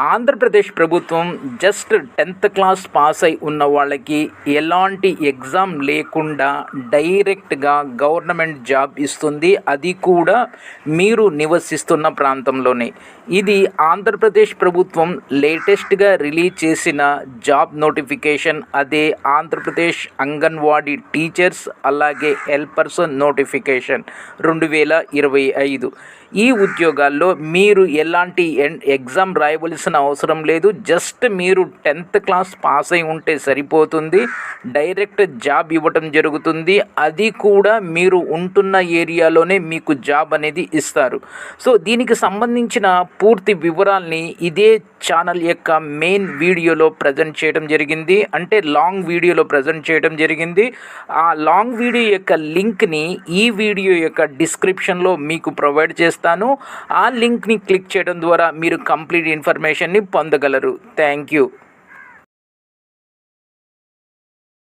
ఆంధ్రప్రదేశ్ ప్రభుత్వం just tenth class pass అయి ఉన్న వాళ్ళకి ఎలాంటి ఎగ్జామ్ లేకుండా డైరెక్ట్గా గవర్నమెంట్ జాబ్ ఇస్తుంది. అది కూడా మీరు నివసిస్తున్న ప్రాంతంలోనే. ఇది ఆంధ్రప్రదేశ్ ప్రభుత్వం లేటెస్ట్గా రిలీజ్ చేసిన జాబ్ నోటిఫికేషన్. అదే ఆంధ్రప్రదేశ్ అంగన్వాడీ టీచర్స్ అలాగే హెల్పర్స్ నోటిఫికేషన్ రెండు వేల ఇరవై ఐదు. ఈ ఉద్యోగాల్లో మీరు ఎలాంటి ఎగ్జామ్ రాయవలసిన అవసరం లేదు. జస్ట్ మీరు టెన్త్ క్లాస్ పాస్ అయి ఉంటే సరిపోతుంది. డైరెక్ట్ జాబ్ ఇవ్వటం జరుగుతుంది. అది కూడా మీరు ఉంటున్న ఏరియాలోనే మీకు జాబ్ అనేది ఇస్తారు. సో దీనికి సంబంధించిన పూర్తి వివరాల్ని ఇదే ఛానల్ యొక్క మెయిన్ వీడియోలో ప్రజెంట్ చేయడం జరిగింది. అంటే లాంగ్ వీడియోలో ప్రజెంట్ చేయడం జరిగింది. ఆ లాంగ్ వీడియో యొక్క లింక్ని ఈ వీడియో యొక్క డిస్క్రిప్షన్లో మీకు ప్రొవైడ్ చేస్తాను. ఆ లింక్ని క్లిక్ చేయడం ద్వారా మీరు కంప్లీట్ ఇన్ఫర్మేషన్ని పొందగలరు. Thank you.